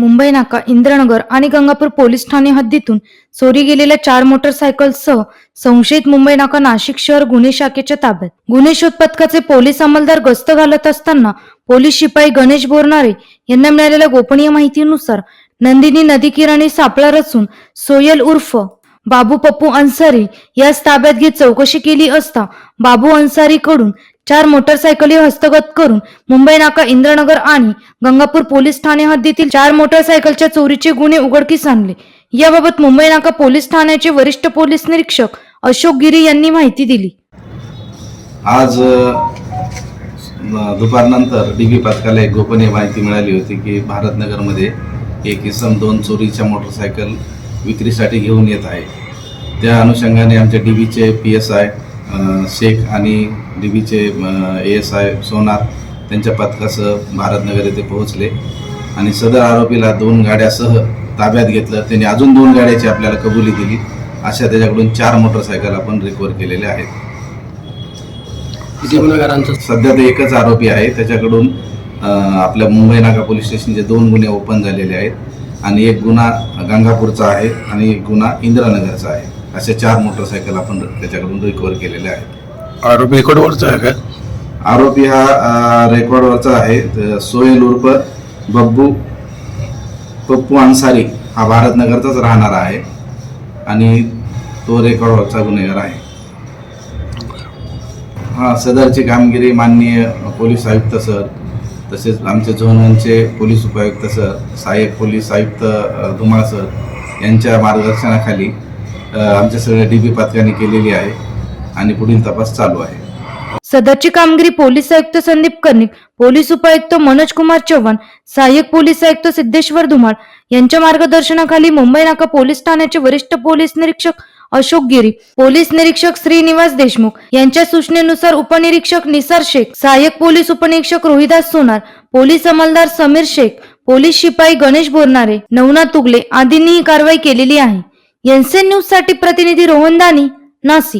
मुंबई नाका इंद्रनगर आणि गंगापूर पोलीस ठाणे हद्दीतून चोरी गेलेल्या चार मोटरसायकलसह संशयित मुंबई नाका नाशिक शहर गुन्हे शाखेच्या ताब्यात. गुन्हे शोध पथकाचे पोलीस अंमलदार गस्त घालत असताना पोलीस शिपाई गणेश बोरणारे यांना मिळालेल्या गोपनीय माहितीनुसार नंदिनी नदी किराणी सापळा रचून सोयल उर्फ बाबू पप्पू अन्सारी याच ताब्यात घेत चौकशी केली असता बाबू अन्सारी कडून चार मोटरसायकली हस्तगत करून मुंबई नाका इंद्रनगर आणि गंगापूर पोलीस ठाणे हद्दीतील चार मोटरसायकलच्या चोरीचे गुन्हे उघडकीस आणले. याबाबत मुंबई नाका पोलीस ठाण्याचे वरिष्ठ पोलीस निरीक्षक अशोक गिरी यांनी माहिती दिली. आज दुपारनंतर डी बी पथकाला एक गोपनीय माहिती मिळाली होती की भारतनगरमध्ये एक इसम दोन चोरीच्या मोटरसायकल विक्रीसाठी घेऊन येत आहे. त्या अनुषंगाने आमच्या डी बीचे पी एस आय शेख आणि डी बीचे ए एस आय सोनार त्यांच्या पथकासह भारतनगर येथे पोहोचले. आणि सदर आरोपीला दोन गाड्यासह ताब्यात घेतलं. त्यांनी अजून दोन गाड्याची आपल्याला कबुली दिली. अशा त्याच्याकडून चार मोटरसायकल आपण रिकवर केलेल्या आहेत. सध्या ते एकच आरोपी आहे. त्याच्याकडून आपल्या मुंबई नाका पोलीस स्टेशनचे दोन गुन्हे ओपन झालेले आहेत. आणि एक गुन्हा गंगापूरचा आहे आणि एक गुन्हा इंदिरानगरचा आहे. असे चार मोटरसायकल आपण त्याच्याकडून रिकवर केलेले आहेत. आरोपी रेकॉर्डवरचा आहे का? आरोपी हा रेकॉर्डवरचा आहे. सोहेल उर्फ बब्बू पप्पू अन्सारी हा भारतनगरचाच राहणारा आहे आणि तो रेकॉर्डवरचा गुन्हेगार आहे. हा सदरची कामगिरी माननीय पोलीस आयुक्त सर तसेच आमचे झोनचे पोलीस उपायुक्त सर सहाय्यक पोलीस आयुक्त धुमाळ सर यांच्या मार्गदर्शनाखाली आमच्या सगळ्या डी बी पथकाने केलेली आहे आणि पुढील तपास चालू आहे. सदरची कामगिरी पोलीस आयुक्त संदीप कर्णिक पोलीस उपायुक्त मनोज कुमार चव्हाण सहाय्यक पोलीस आयुक्त सिद्धेश्वर धुमाळ यांच्या मार्गदर्शनाखाली मुंबई नाका पोलीस ठाण्याचे वरिष्ठ पोलीस निरीक्षक अशोक गिरी पोलीस निरीक्षक श्रीनिवास देशमुख यांच्या सूचनेनुसार उपनिरीक्षक निसार शेख सहाय्यक पोलीस उपनिरीक्षक रोहिदास सोनार पोलीस अंमलदार समीर शेख पोलीस शिपाई गणेश बोरणारे नवनाथ तुगले आदींनी ही कारवाई केलेली आहे. एनसीएन न्यूजसाठी प्रतिनिधी रोहन दानी नाशिक.